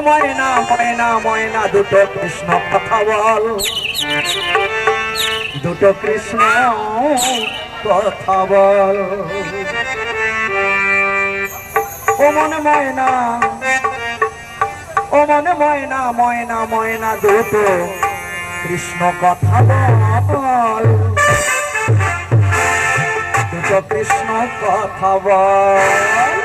ময়না ময়না ময়না, দুটো কৃষ্ণ কথা বল। দুটো কৃষ্ণ কথা বল। ও মনে ময়না, ও মনে ময়না ময়না ময়না, দুটো কৃষ্ণ কথা বল। দুটো কৃষ্ণ কথা বল।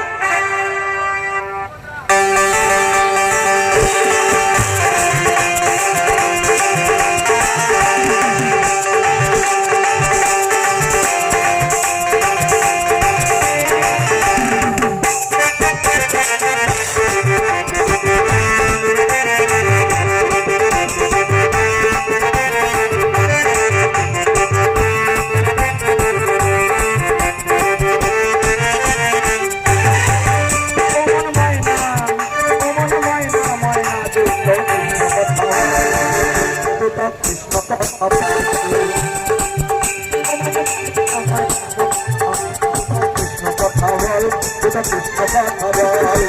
দুটো কৃষ্ণ কথা বল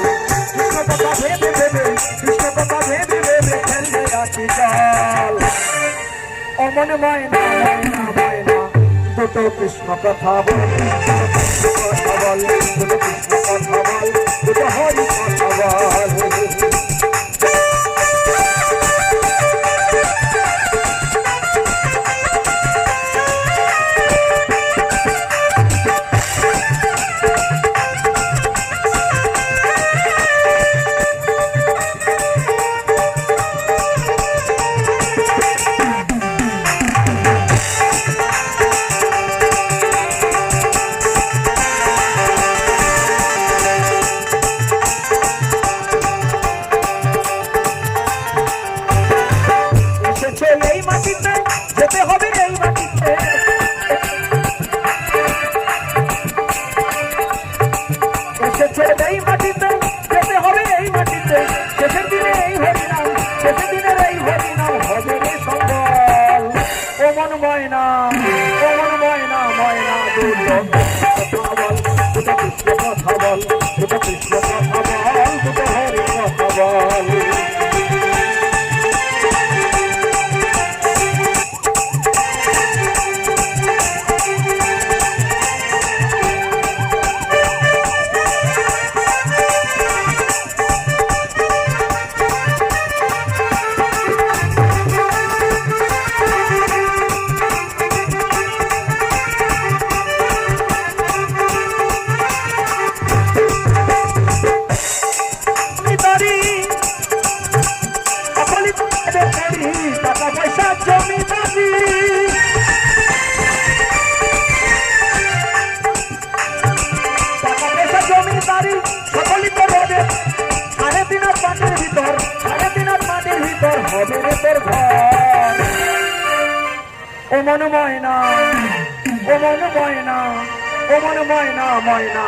কৃষ্ণ কথা ভেবে ভেবে কৃষ্ণ কথা ভেবে ভেবে খেলবে রাখি জল অমন ময়না ময়না ময়না দুটো কৃষ্ণ কথা বল কথা বল দুটো কৃষ্ণ কথা বল দুটো হরি মাটিতে শেষের দিনে এই হরিনাম শেষের দিনের এই হরিনাম হবে রে মন ময়না ও ময়না ময়না দুটো ও মন ময়না ও মন ময়না ও মন ময়না ময়না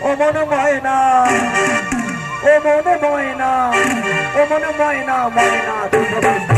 ও মন ময়না ও মন ময়না ও মন ময়না ময়না দুটো